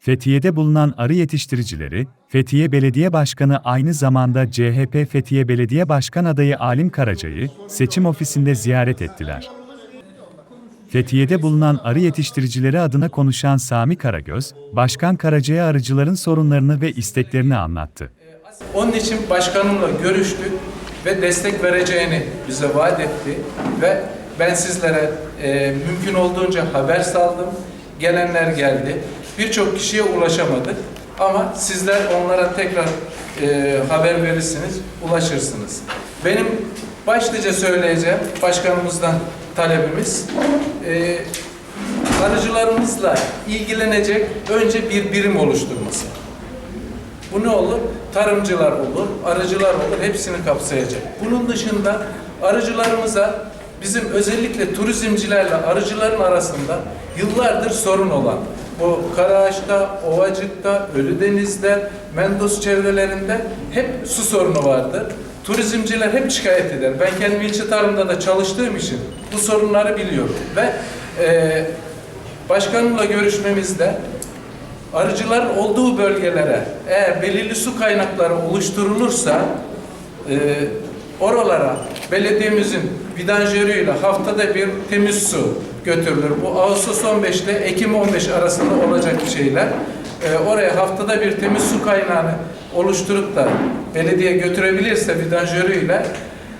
Fethiye'de bulunan arı yetiştiricileri, Fethiye Belediye Başkanı aynı zamanda CHP Fethiye Belediye Başkan adayı Alim Karaca'yı seçim ofisinde ziyaret ettiler. Fethiye'de bulunan arı yetiştiricileri adına konuşan Sami Karagöz, Başkan Karaca'ya arıcıların sorunlarını ve isteklerini anlattı. Onun için başkanımla görüştük ve destek vereceğini bize vaat etti ve ben sizlere e, mümkün olduğunca haber saldım. Gelenler geldi. Birçok kişiye ulaşamadık ama sizler onlara tekrar e, haber verirsiniz, ulaşırsınız. Benim başlıca söyleyeceğim başkanımızdan talebimiz e, arıcılarımızla ilgilenecek önce bir birim oluşturması. Bu ne olur? Tarımcılar olur, arıcılar olur, hepsini kapsayacak. Bunun dışında arıcılarımıza bizim özellikle turizmcilerle arıcıların arasında yıllardır sorun olan bu Karaağaç'ta, Ovacık'ta, Ölüdeniz'de, Mendos çevrelerinde hep su sorunu vardır. Turizmciler hep şikayet eder. Ben kendim ilçe tarımda da çalıştığım için bu sorunları biliyorum. Ve e, başkanımla görüşmemizde arıcıların olduğu bölgelere eğer belirli su kaynakları oluşturulursa e, oralara belediyemizin vidanjörüyle haftada bir temiz su götürülür. Bu Ağustos 15 ile Ekim 15 arasında olacak şeyler. E, oraya haftada bir temiz su kaynağını oluşturup da belediye götürebilirse vidanjörüyle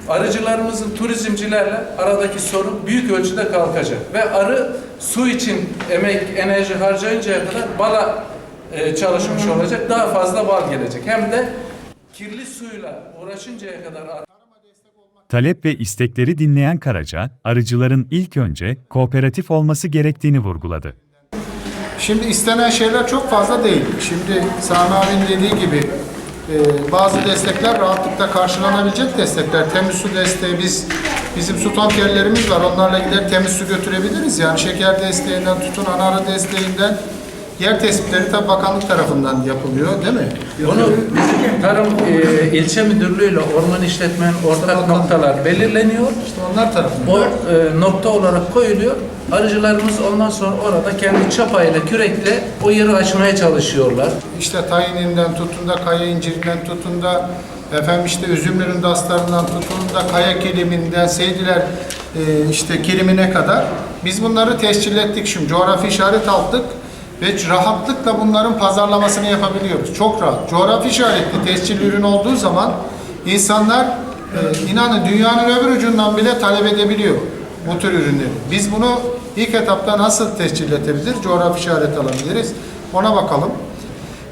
arıcılarımızın turizmcilerle aradaki sorun büyük ölçüde kalkacak. Ve arı su için emek, enerji harcayıncaya kadar bala e, çalışmış olacak. Daha fazla bal gelecek. Hem de kirli suyla uğraşıncaya kadar Talep ve istekleri dinleyen Karaca, arıcıların ilk önce kooperatif olması gerektiğini vurguladı. Şimdi istenen şeyler çok fazla değil. Şimdi Sami abinin dediği gibi e, bazı destekler rahatlıkla karşılanabilecek destekler. Temiz su desteği biz bizim su tankerlerimiz var. Onlarla gider temiz su götürebiliriz. Yani şeker desteğinden tutun anarı desteğinden yer tespitleri tabi bakanlık tarafından yapılıyor değil mi? Bunu bizim Tarım e, İlçe Müdürlüğü ile Orman İşletmenin ortak noktalar belirleniyor. İşte onlar tarafından. O e, nokta olarak koyuluyor. Arıcılarımız ondan sonra orada kendi çapayla, kürekle o yeri açmaya çalışıyorlar. İşte tayininden tutun da kaya incirinden tutun da efendim işte üzümlerin daslarından tutun da kaya kiliminden seydiler e, işte kilimine kadar biz bunları tescil ettik şimdi coğrafi işaret aldık ve rahatlıkla bunların pazarlamasını yapabiliyoruz. Çok rahat. Coğrafi işaretli tescil ürün olduğu zaman insanlar e, inanın dünyanın öbür ucundan bile talep edebiliyor bu tür ürünleri. Biz bunu ilk etapta nasıl tescil edebiliriz? Coğrafi işaret alabiliriz. Ona bakalım.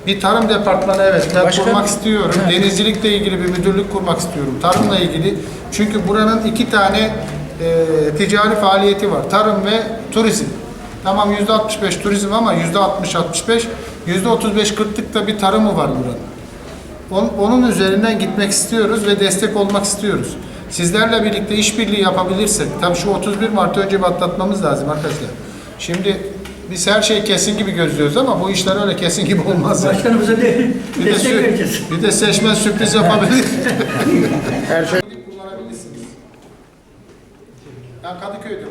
Bir tarım departmanı evet ben Başka- kurmak istiyorum. Evet. Denizcilikle ilgili bir müdürlük kurmak istiyorum. Tarımla ilgili. Çünkü buranın iki tane e, ticari faaliyeti var. Tarım ve turizm. Tamam %65 turizm ama %60-65, %35-40'lık da bir tarımı var buranın. Onun üzerinden gitmek istiyoruz ve destek olmak istiyoruz. Sizlerle birlikte işbirliği yapabilirsek, tabii şu 31 Mart'ı önce bir atlatmamız lazım arkadaşlar. Şimdi biz her şey kesin gibi gözlüyoruz ama bu işler öyle kesin gibi olmaz. Başkanımıza de bir destek de vereceğiz. Bir de seçmen sürpriz yapabilir. her şey. Kullanabilirsiniz. Ben Kadıköy'de